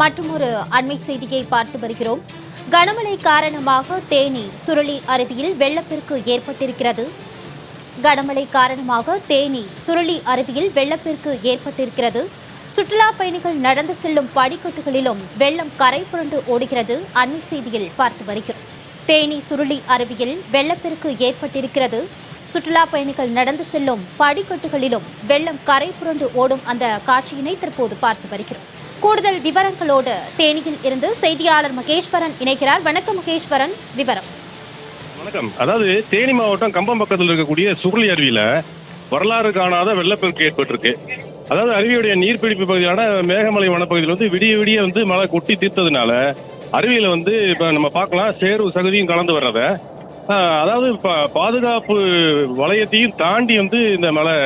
மற்றும் ஒரு அண்மை செய்தியை பார்த்து வருகிறோம். கனமழை காரணமாக தேனி சுருளி அருவியில் வெள்ளப்பெருக்கு ஏற்பட்டிருக்கிறது. கனமழை காரணமாக தேனி சுருளி அருவியில் வெள்ளப்பெருக்கு ஏற்பட்டிருக்கிறது. சுற்றுலா பயணிகள் நடந்து செல்லும் படிக்கட்டுகளிலும் வெள்ளம் கரை புரண்டு ஓடுகிறது. அண்மை செய்தியில் பார்த்து வருகிறோம். தேனி சுருளி அருவியில் வெள்ளப்பெருக்கு ஏற்பட்டிருக்கிறது. சுற்றுலா பயணிகள் நடந்து செல்லும் படிக்கட்டுகளிலும் வெள்ளம் கரை புரண்டு ஓடும் அந்த காட்சியினை தற்போது பார்த்து வருகிறோம். கூடுதல் விவரங்களோடு தேனியில் இருந்து செய்தியாளர் மகேஸ்வரன் இணைக்கிறார் வணக்கம் மகேஸ்வரன் விவரம். வணக்கம். அதாவது தேனி மாவட்டம் கம்பம் பக்கத்தில் இருக்கக்கூடிய சுருளி அருவியில வரலாறு காணாத வெள்ளப்பெருக்கு ஏற்பட்டிருக்கு. அதாவது அருவியுடைய நீர்பிடிப்பு பகுதியான மேகமலை வனப்பகுதியில் வந்து விடிய விடிய வந்து மழை கொட்டி தீர்த்ததுனால அருவியில வந்து இப்ப நம்ம பார்க்கலாம் சேரு சகுதியும் கலந்து வர்றத. அதாவது பா- பாதுகாப்பு வளையத்தையும் தாண்டி வந்து இந்த மழை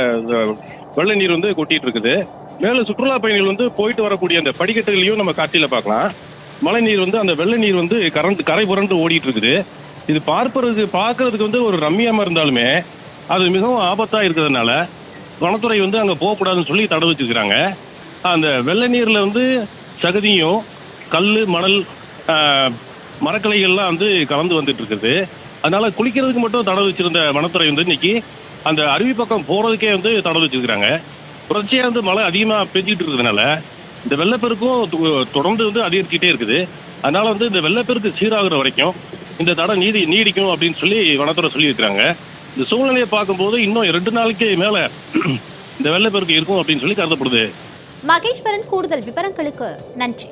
வெள்ள நீர் வந்து கொட்டிட்டு இருக்குது. மேலும் சுற்றுலா பயணிகள் வந்து போயிட்டு வரக்கூடிய அந்த படிக்கட்டுகளையும் நம்ம காட்சியில பார்க்கலாம். மழை நீர் வந்து அந்த வெள்ள நீர் வந்து கரண்ட் கரை புரண்டு ஓடிட்டு இருக்குது. இது பார்ப்பறதுக்கு பார்க்கறதுக்கு வந்து ஒரு ரம்மியமா இருந்தாலுமே அது மிகவும் ஆபத்தா இருக்கிறதுனால வனத்துறை வந்து அங்கே போகக்கூடாதுன்னு சொல்லி தடை வச்சிருக்கிறாங்க அந்த வெள்ள நீர்ல வந்து சகதியும் கல் மணல் மரக்கலைகள்லாம் வந்து கலந்து வந்துட்டு இருக்குது. அதனால குளிக்கிறதுக்கு மட்டும் தடை வச்சிருந்த வனத்துறை வந்து இன்னைக்கு அந்த அருவி பக்கம் போறதுக்கே வந்து தடை வச்சிருக்கிறாங்க தொடர்ச்சியா வந்து மழை அதிகமா பெஞ்சிட்டு இருக்கிறதுனால இந்த வெள்ளப்பெருக்கும் தொடர்ந்து வந்து அதிகரிச்சுட்டே இருக்குது. அதனால வந்து இந்த வெள்ளப்பெருக்கு சீராகிற வரைக்கும் இந்த தடை நீதி நீடிக்கும் அப்படின்னு சொல்லி வனத்துறை சொல்லியிருக்கிறாங்க. இந்த சூழ்நிலையை பார்க்கும்போது இன்னும் ரெண்டு நாளைக்கு மேல இந்த வெள்ளப்பெருக்கு இருக்கும் அப்படின்னு சொல்லி கருதப்படுது. மகேஸ்வரன் கூடுதல் விவரங்களுக்கு நன்றி.